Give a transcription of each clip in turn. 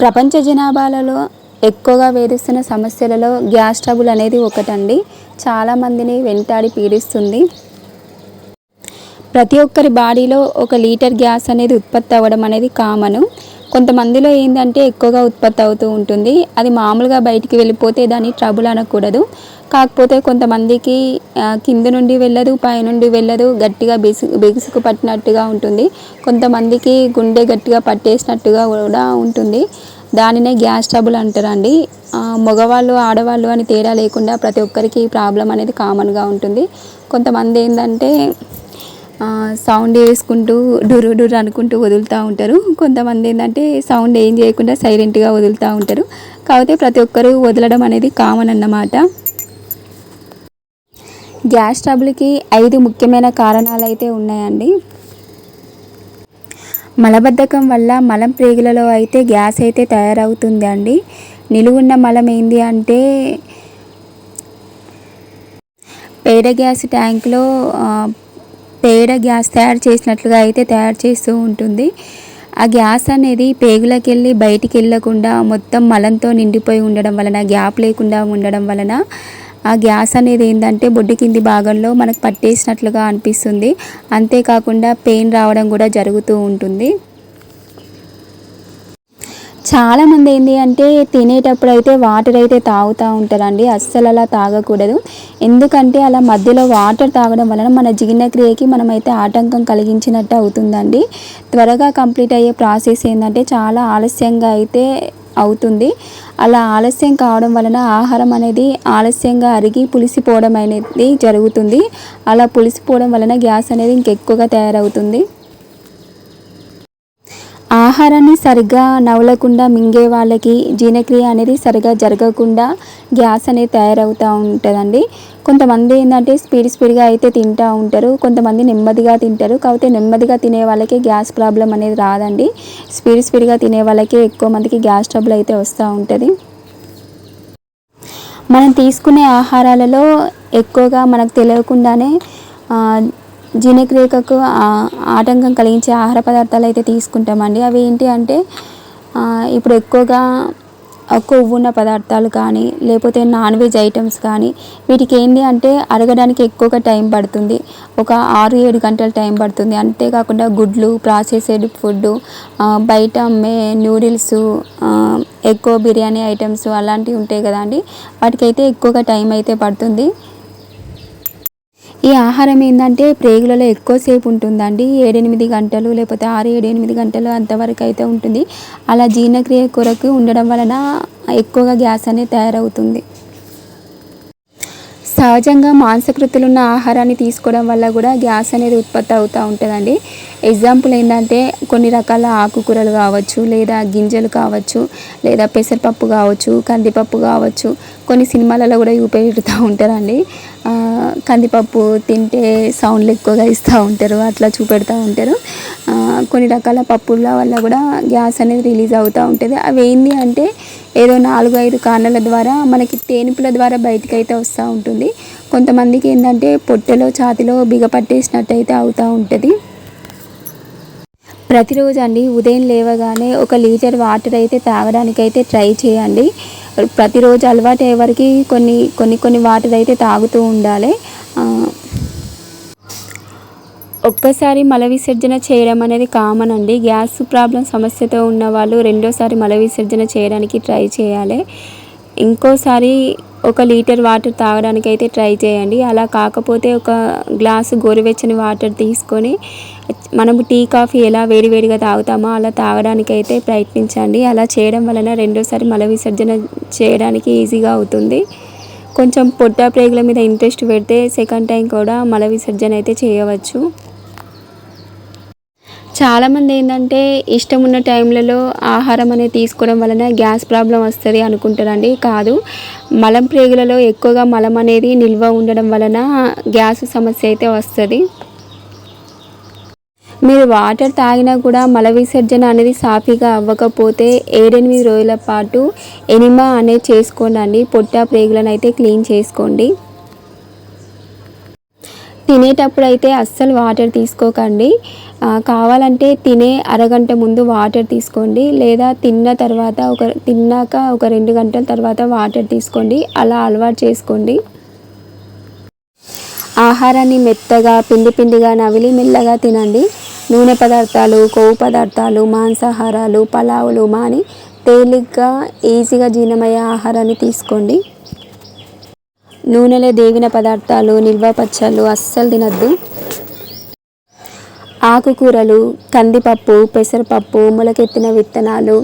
ప్రపంచ జనాభాలలో ఎక్కువగా వేధిస్తున్న సమస్యలలో గ్యాస్ ట్రబుల్ అనేది ఒకటండి. చాలామందిని వెంటాడి పీడిస్తుంది. ప్రతి ఒక్కరి బాడీలో ఒక లీటర్ గ్యాస్ అనేది ఉత్పత్తి అవ్వడం అనేది కామను. కొంతమందిలో ఏంటంటే ఎక్కువగా ఉత్పత్తి అవుతూ ఉంటుంది. అది మామూలుగా బయటికి వెళ్ళిపోతే దాన్ని ట్రబుల్ అనకూడదు. కాకపోతే కొంతమందికి కింద నుండి వెళ్ళదు పైనుండి వెళ్ళదు గట్టిగా బిసు బిగుసుకు పట్టినట్టుగా ఉంటుంది. కొంతమందికి గుండె గట్టిగా పట్టేసినట్టుగా కూడా ఉంటుంది. దానినే గ్యాస్ ట్రబుల్ అంటారండి. మగవాళ్ళు ఆడవాళ్ళు అని తేడా లేకుండా ప్రతి ఒక్కరికి ఈ ప్రాబ్లం అనేది కామన్గా ఉంటుంది. కొంతమంది ఏంటంటే సౌండ్ వేసుకుంటూ డురు డురు అనుకుంటూ వదులుతూ ఉంటారు. కొంతమంది ఏంటంటే సౌండ్ ఏం చేయకుండా సైలెంట్గా వదులుతూ ఉంటారు. కాకపోతే ప్రతి ఒక్కరూ వదలడం అనేది కామన్ అన్నమాట. గ్యాస్ ట్రబుల్కి ఐదు ముఖ్యమైన కారణాలు అయితే ఉన్నాయండి. మలబద్ధకం వల్ల మలం ప్రేగులలో అయితే గ్యాస్ అయితే తయారవుతుంది అండి నిలువున్న మలం ఏంది అంటే పేడ గ్యాస్ ట్యాంక్లో పేడ గ్యాస్ తయారు చేసినట్లుగా అయితే తయారు చేస్తూ ఉంటుంది. ఆ గ్యాస్ అనేది పేగులకి వెళ్ళి బయటికి వెళ్ళకుండా మొత్తం మలంతో నిండిపోయి ఉండడం వలన గ్యాప్ లేకుండా ఉండడం వలన ఆ గ్యాస్ అనేది ఏంటంటే బొడ్డు కింది భాగంలో మనకు పట్టేసినట్లుగా అనిపిస్తుంది. అంతేకాకుండా పెయిన్ రావడం కూడా జరుగుతూ ఉంటుంది. చాలామంది ఏంటి అంటే తినేటప్పుడు అయితే వాటర్ అయితే తాగుతూ ఉంటారండి. అస్సలు అలా తాగకూడదు. ఎందుకంటే అలా మధ్యలో వాటర్ తాగడం వలన మన జీర్ణక్రియకి మనమైతే ఆటంకం కలిగించినట్టు అవుతుందండి. త్వరగా కంప్లీట్ అయ్యే ప్రాసెస్ ఏంటంటే చాలా ఆలస్యంగా అయితే అవుతుంది. అలా ఆలస్యం కావడం వలన ఆహారం అనేది ఆలస్యంగా అరిగి పులిసిపోవడం అనేది జరుగుతుంది. అలా పులిసిపోవడం వలన గ్యాస్ అనేది ఇంకెక్కువగా తయారవుతుంది. ఆహారాన్ని సరిగ్గా నవలకుండా మింగే వాళ్ళకి జీర్ణక్రియ అనేది సరిగా జరగకుండా గ్యాస్ అనేది తయారవుతూ ఉంటుందండి. కొంతమంది ఏంటంటే స్పీడ్ స్పీడ్గా అయితే తింటూ ఉంటారు కొంతమంది నెమ్మదిగా తింటారు. కాకపోతే నెమ్మదిగా తినే వాళ్ళకి గ్యాస్ ప్రాబ్లం అనేది రాదండి. స్పీడ్ స్పీడ్గా తినే వాళ్ళకి ఎక్కువ మందికి గ్యాస్ ట్రబుల్ అయితే వస్తూ ఉంటుంది. మనం తీసుకునే ఆహారాలలో ఎక్కువగా మనకు తెలియకుండానే జీర్ణక్రియకు ఆటంకం కలిగించే ఆహార పదార్థాలు అయితే తీసుకుంటామండి. అవి ఏంటి అంటే ఇప్పుడు ఎక్కువగా కొవ్వు ఉన్న పదార్థాలు కానీ లేకపోతే నాన్ వెజ్ ఐటమ్స్ కానీ వీటికి ఏంటి అంటే అరగడానికి ఎక్కువగా టైం పడుతుంది. ఒక ఆరు ఏడు గంటల టైం పడుతుంది. అంతేకాకుండా గుడ్లు ప్రాసెస్డ్ ఫుడ్ బయట అమ్మే నూడిల్స్ ఎక్కువ బిర్యానీ ఐటమ్స్ అలాంటివి ఉంటాయి కదండి. వాటికైతే ఎక్కువగా టైం అయితే పడుతుంది. ఈ ఆహారం ఏంటంటే ప్రేగులలో ఎక్కువసేపు ఉంటుందండి. ఏడెనిమిది గంటలు లేకపోతే ఆరు ఏడు ఎనిమిది గంటలు అంతవరకు అయితే ఉంటుంది. అలా జీర్ణక్రియ కొరకు ఉండడం వలన ఎక్కువగా గ్యాస్ అనేది తయారవుతుంది. సహజంగా మాంసకృతులు ఉన్న ఆహారాన్ని తీసుకోవడం వల్ల కూడా గ్యాస్ అనేది ఉత్పత్తి అవుతూ ఉంటుందండి. ఎగ్జాంపుల్ ఏంటంటే కొన్ని రకాల ఆకుకూరలు కావచ్చు లేదా గింజలు కావచ్చు లేదా పెసరపప్పు కావచ్చు కందిపప్పు కావచ్చు కొన్ని సినిమాలలో కూడా ఉపయోగిస్తూ ఉంటారండి. కందిపప్పు తింటే సౌండ్లు ఎక్కువగా ఇస్తూ ఉంటారు అట్లా చూపెడతా ఉంటారు. కొన్ని రకాల పప్పుల వల్ల కూడా గ్యాస్ అనేది రిలీజ్ అవుతూ ఉంటుంది. అవి ఏంటి అంటే ఏదో నాలుగు ఐదు కారణాల ద్వారా మనకి తేనిపుల ద్వారా బయటికి అయితే వస్తూ ఉంటుంది. కొంతమందికి ఏంటంటే పొట్టెలో ఛాతిలో బిగపట్టేసినట్టయితే అవుతూ ఉంటుంది. ప్రతిరోజు అండి ఉదయం లేవగానే ఒక లీటర్ వాటర్ అయితే తాగడానికి అయితే ట్రై చేయండి. ప్రతిరోజు అలవాటు అయ్యే వరకు కొన్ని కొన్ని కొన్ని వాటర్ అయితే తాగుతూ ఉండాలి. ఒక్కసారి మల విసర్జన చేయడం అనేది కామన్ అండి. గ్యాస్ ప్రాబ్లం సమస్యతో ఉన్న వాళ్ళు రెండోసారి మల విసర్జన చేయడానికి ట్రై చేయాలి. ఇంకోసారి ఒక లీటర్ వాటర్ తాగడానికి అయితే ట్రై చేయండి. అలా కాకపోతే ఒక గ్లాసు గోరువెచ్చని వాటర్ తీసుకొని మనము టీ కాఫీ ఎలా వేడివేడిగా తాగుతామో అలా తాగడానికి అయితే ప్రయత్నించండి. అలా చేయడం వలన రెండోసారి మల విసర్జన చేయడానికి ఈజీగా అవుతుంది. కొంచెం పొట్ట ప్రేగుల మీద ఇంట్రెస్ట్ పెడితే సెకండ్ టైం కూడా మల విసర్జన అయితే చేయవచ్చు. చాలామంది ఏంటంటే ఇష్టం ఉన్న టైంలలో ఆహారం అనేది తీసుకోవడం వలన గ్యాస్ ప్రాబ్లం వస్తుంది అనుకుంటారండి. కాదు మలం ప్రేగులలో ఎక్కువగా మలం అనేది నిల్వ ఉండడం వలన గ్యాస్ సమస్య అయితే వస్తుంది. మీరు వాటర్ తాగినా కూడా మల విసర్జన అనేది సాఫీగా అవ్వకపోతే ఏడెనిమిది రోజుల పాటు ఎనిమా అనేది చేసుకోనండి పొట్ట ప్రేగులను అయితే క్లీన్ చేసుకోండి. తినేటప్పుడు అయితే అస్సలు వాటర్ తీసుకోకండి. కావాలంటే తినే అరగంట ముందు వాటర్ తీసుకోండి. లేదా తిన్న తర్వాత ఒక తిన్నాక ఒక రెండు గంటల తర్వాత వాటర్ తీసుకోండి. అలా అలవాటు చేసుకోండి. ఆహారాన్ని మెత్తగా పిండి పిండిగా నవిలి మెల్లగా తినండి. నూనె పదార్థాలు కొవ్వు పదార్థాలు మాంసాహారాలు పలావులు మాని తేలిగ్గా ఈజీగా జీర్ణమయ్యే ఆహారాన్ని తీసుకోండి. నూనెలో దేవిన పదార్థాలు నిల్వ పచ్చళ్ళు అస్సలు తినద్దు. ఆకుకూరలు కందిపప్పు పెసరపప్పు మొలకెత్తిన విత్తనాలు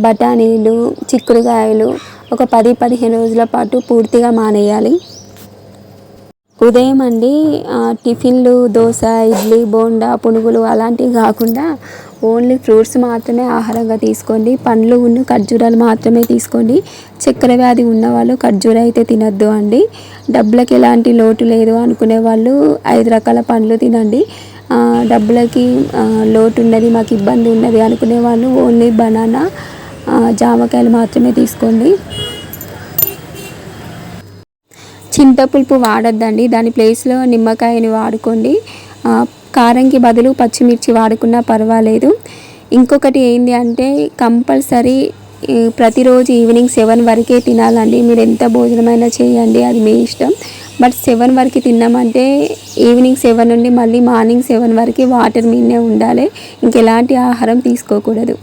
బఠానీలు చిక్కుడుకాయలు ఒక పది పదిహేను రోజుల పాటు పూర్తిగా మానేయాలి. ఉదయం అండి టిఫిన్లు దోశ ఇడ్లీ బోండా పునుగులు అలాంటివి కాకుండా ఓన్లీ ఫ్రూట్స్ మాత్రమే ఆహారంగా తీసుకోండి. పండ్లు ఉన్న ఖర్జూరాలు మాత్రమే తీసుకోండి. చక్కెర వ్యాధి ఉన్నవాళ్ళు ఖర్జూర అయితే తినద్దు అండి. డబ్బులకి ఎలాంటి లోటు లేదు అనుకునే వాళ్ళు ఐదు రకాల పండ్లు తినండి. డబ్బులకి లోటు ఉన్నది మాకు ఇబ్బంది ఉన్నది అనుకునే వాళ్ళు ఓన్లీ బనానా జామకాయలు మాత్రమే తీసుకోండి. చింతపులుపు వాడొద్దండి. దాని ప్లేస్లో నిమ్మకాయని వాడుకోండి. కారంకి బదులు పచ్చిమిర్చి వాడుకున్నా పర్వాలేదు. ఇంకొకటి ఏంటి అంటే కంపల్సరీ ప్రతిరోజు ఈవినింగ్ సెవెన్ వరకే తినాలండి. మీరు ఎంత భోజనమైనా చేయండి అది మీ ఇష్టం. బట్ సెవెన్ వరకు తిన్నామంటే ఈవినింగ్ సెవెన్ నుండి మళ్ళీ మార్నింగ్ సెవెన్ వరకు వాటర్ మీదనే ఉండాలి. ఇంకెలాంటి ఆహారం తీసుకోకూడదు.